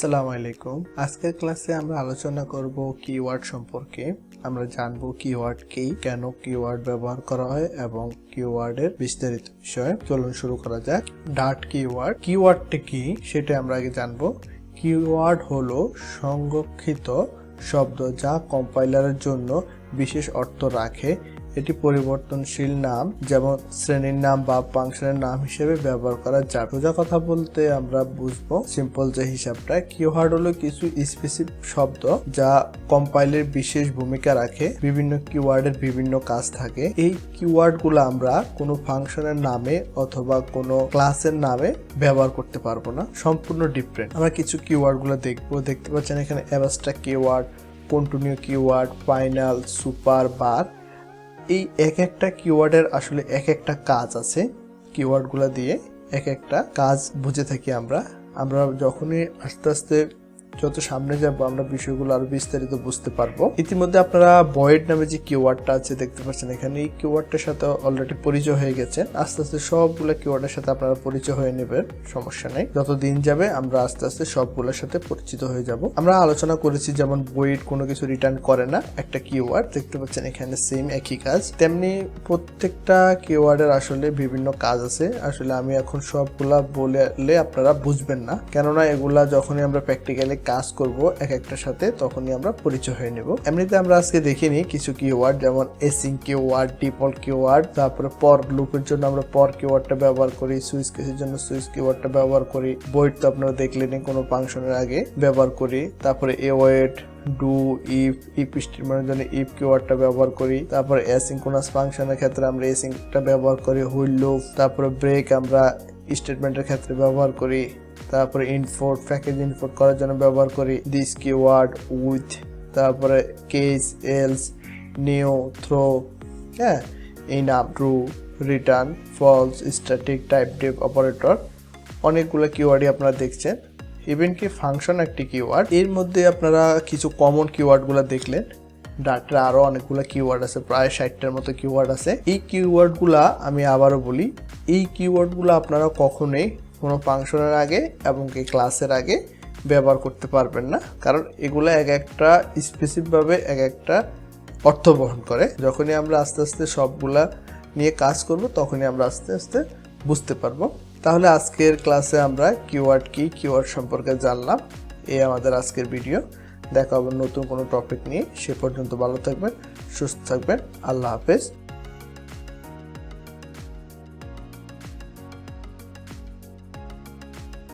সালাম আলাইকুম। আজকের ক্লাসে আমরা আলোচনা করব কিওয়ার্ড সম্পর্কে। আমরা জানব কিওয়ার্ড কি, কেন কিওয়ার্ড ব্যবহার করা হয় এবং কিওয়ার্ডের বিস্তারিত বিষয়। চলুন শুরু করা যাক। ডাট কিওয়ার্ড কিওয়ার্ডটি কি, সেটা আমরা আগে জানব। কিওয়ার্ড হলো সংরক্ষিত শব্দ যা কম্পাইলারের জন্য বিশেষ অর্থ রাখে। এটি পরিবর্তনশীল নাম, যেমন শ্রেণির নাম বা ফাংশনের নাম হিসেবে ব্যবহার করা যায় সোজা কথা বলতে আমরা বুঝব সিম্পল যে হিসাবটা কিওয়ার্ড হলো কিছু স্পেসিফিক শব্দ যা কম্পাইলের বিশেষ ভূমিকা রাখে, বিভিন্ন কিওয়ার্ডের বিভিন্ন কাজ থাকে। এই কিওয়ার্ডগুলো আমরা কোনো ফাংশনের নামে অথবা কোনো ক্লাসের নামে ব্যবহার করতে পারব না, সম্পূর্ণ ডিফারেন্ট আমরা কিছু কিওয়ার্ডগুলো দেখব, দেখতে পাচ্ছেন এখানে abstract keyword continue keyword final super বার এই এক একটা কিওয়ার্ডের আসলে এক একটা কাজ আছে। কিওয়ার্ডগুলো দিয়ে এক একটা কাজ বুঝে থাকি আমরা। আমরা যখনই আস্তে আস্তে যত সামনে যাব আমরা বিষয়গুলো আরও বিস্তারিত বুঝতে পারব। ইতিমধ্যে আপনারা বয়েড নামে যে কিওয়ার্ডটা আছে দেখতে পাচ্ছেন, এখানে এই কিওয়ার্ডটার সাথে অলরেডি পরিচয় হয়ে গেছে। আস্তে আস্তে সবগুলো কিওয়ার্ডের সাথে আপনারা পরিচয় হয়ে নেবেন, সমস্যা নেই। যত দিন যাবে আমরা আস্তে আস্তে সবগুলোর সাথে পরিচিত হয়ে যাব। আমরা আলোচনা করেছি যেমন বইড কোনো কিছু রিটার্ন করে না, একটা কিওয়ার্ড দেখতে পাচ্ছেন এখানে সেম একই কাজ। তেমনি প্রত্যেকটা কিওয়ার্ডের আসলে বিভিন্ন কাজ আছে। আসলে আমি এখন সবগুলা বলে আপনারা বুঝবেন না। কেননা এগুলা যখনই আমরা প্র্যাকটিক্যালি কাজ করব এক একটার সাথে, তখনই আমরা পরিচয় হয়ে নেব। এমনিতে আমরা আজকে দেখিনি কিছু কিওয়ার্ড যেমন এসিং কিওয়ার্ড ডিফল্ট কিওয়ার্ড তারপরে পর লুপের জন্য আমরা পর কিওয়ার্ডটা ব্যবহার করি সুইচ কেসের জন্য সুইচ কিওয়ার্ডটা ব্যবহার করি বইট তো আপনারা দেখলেনই কোনো ফাংশনের আগে ব্যবহার করি, তারপরে এ ওয়েট ডু ইফ ইফ স্টেটমেন্টের জন্য ইফ কিওয়ার্ডটা ব্যবহার করি, তারপরে অ্যাসিঙ্কোনাস ফাংশনের ক্ষেত্রে আমরা এসিংটা ব্যবহার করি হুইল লুপ তারপরে ব্রেক আমরা স্টেটমেন্টের ক্ষেত্রে ব্যবহার করি তারপরে ইনফোর্ট প্যাকেজ ইনফোর্ট করার জন্য ব্যবহার করি দিস কিওয়ার্ড উইথ তারপরে কেস এলস নিউ থ্রো হ্যাঁ? In up true return false static type dep operator অনেকগুলো কিওয়ার্ডই আপনারা দেখছেন। ইভেন কি ফাংশন একটি কিওয়ার্ড এর মধ্যে আপনারা কিছু কমন কিওয়ার্ডগুলো দেখলেন। ডাটার আরও অনেকগুলো কিওয়ার্ড আছে, প্রায় ষাটটার মতো কিওয়ার্ড আছে। এই কিওয়ার্ডগুলা আমি আবারও বলি, এই কিওয়ার্ডগুলো আপনারা কখনোই কোনো ফাংশনের আগে এবং কি ক্লাসের আগে ব্যবহার করতে পারবেন না। কারণ এগুলো এক একটা স্পেসিফিকভাবে এক একটা অর্থ বহন করে। যখনই আমরা আস্তে আস্তে সবগুলা নিয়ে কাজ করব, তখনই আমরা আস্তে আস্তে বুঝতে পারব। তাহলে আজকের ক্লাসে আমরা কিওয়ার্ড কি কিওয়ার্ড সম্পর্কে জানলাম। এই আমাদের আজকের ভিডিও দেখা হবে নতুন কোনো টপিক নিয়ে। সে পর্যন্ত ভালো থাকবেন, সুস্থ থাকবেন। আল্লাহ হাফেজ।